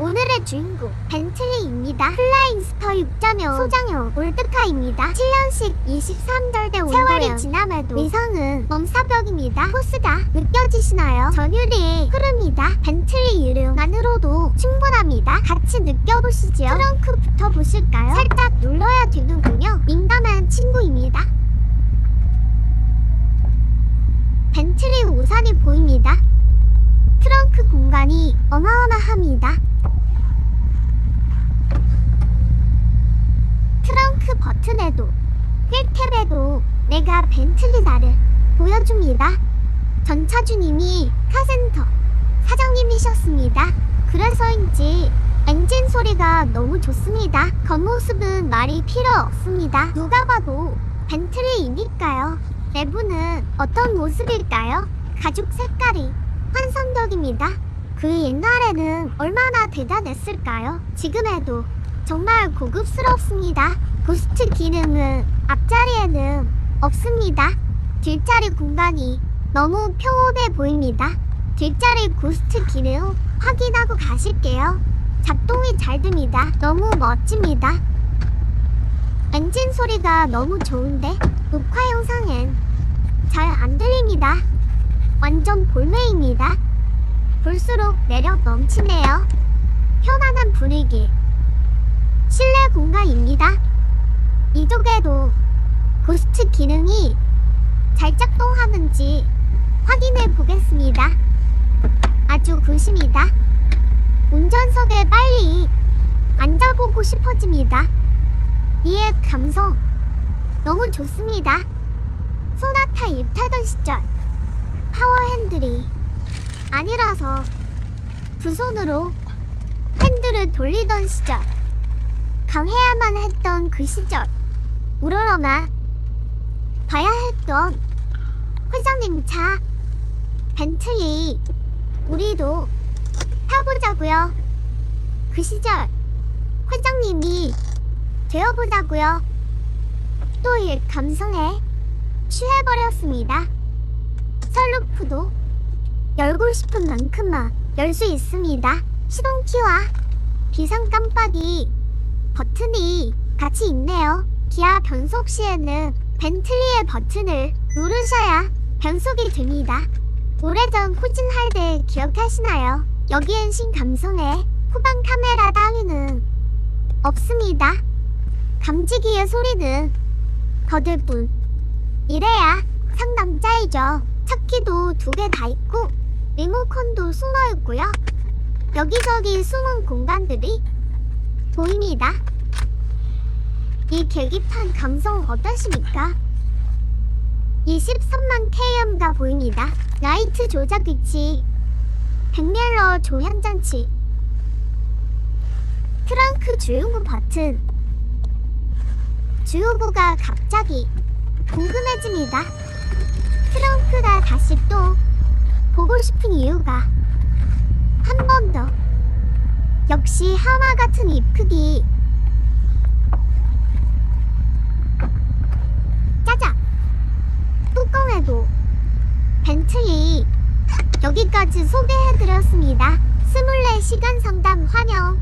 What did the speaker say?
오늘의 주인공 벤틀리입니다. 플라잉 스터 6.0 소장용 올드카입니다. 7년식 23절대 온도에 세월이 지남에도 위성은 멈사벽입니다. 포스가 느껴지시나요? 전율이 흐릅니다. 벤틀리 유료만으로도 충분합니다. 같이 느껴보시죠. 트렁크부터 보실까요? 살짝 눌러야 되는군요. 민감한 친구입니다. 벤틀리 우산이 보입니다. 트렁크 공간이 어마어마합니다. 버튼에도 휠탭에도 내가 벤틀리다를 보여줍니다. 전차주님이 카센터 사장님이셨습니다. 그래서인지 엔진 소리가 너무 좋습니다. 겉모습은 말이 필요 없습니다. 누가 봐도 벤틀리이니까요. 내부는 어떤 모습일까요? 가죽 색깔이 환상적입니다. 그 옛날에는 얼마나 대단했을까요? 지금에도 정말 고급스럽습니다. 고스트 기능은 앞자리에는 없습니다. 뒷자리 공간이 너무 평온해 보입니다. 뒷자리 고스트 기능 확인하고 가실게요. 작동이 잘 됩니다. 너무 멋집니다. 엔진 소리가 너무 좋은데 녹화 영상엔 잘 안 들립니다. 완전 볼매입니다. 볼수록 매력 넘치네요. 편안한 분위기. 공간입니다. 이쪽에도 고스트 기능이 잘 작동하는지 확인해 보겠습니다. 아주 굿입니다. 운전석에 빨리 앉아보고 싶어집니다. 이의 감성 너무 좋습니다. 소나타 입타던 시절 파워 핸들이 아니라서 두 손으로 핸들을 돌리던 시절 강해야만 했던 그 시절. 우러러나 봐야 했던 회장님 차 벤틀리 우리도 타보자고요. 그 시절 회장님이 되어보자고요. 또이 감성에 취해버렸습니다. 설루프도 열고 싶은 만큼만 열 수 있습니다. 시동키와 비상 깜빡이 버튼이 같이 있네요. 기아 변속 시에는 벤틀리의 버튼을 누르셔야 변속이 됩니다. 오래전 후진할 때 기억하시나요? 여기엔 신감성의 후방 카메라 따위는 없습니다. 감지기의 소리는 거들 뿐. 이래야 상남자이죠. 차키도 두 개 다 있고 리모컨도 숨어 있고요. 여기저기 숨은 공간들이 보입니다. 이 계기판 감성 어떠십니까? 23만 km가 보입니다. 라이트 조작 위치, 백밀러 조향 장치, 트렁크 주유구 버튼, 주유구가 갑자기 궁금해집니다. 트렁크가 다시 또 보고 싶은 이유가 한 번 더 역시 하마 같은 입 크기. 짜자. 뚜껑에도 벤틀리 여기까지 소개해드렸습니다. 스물네 시간 상담 환영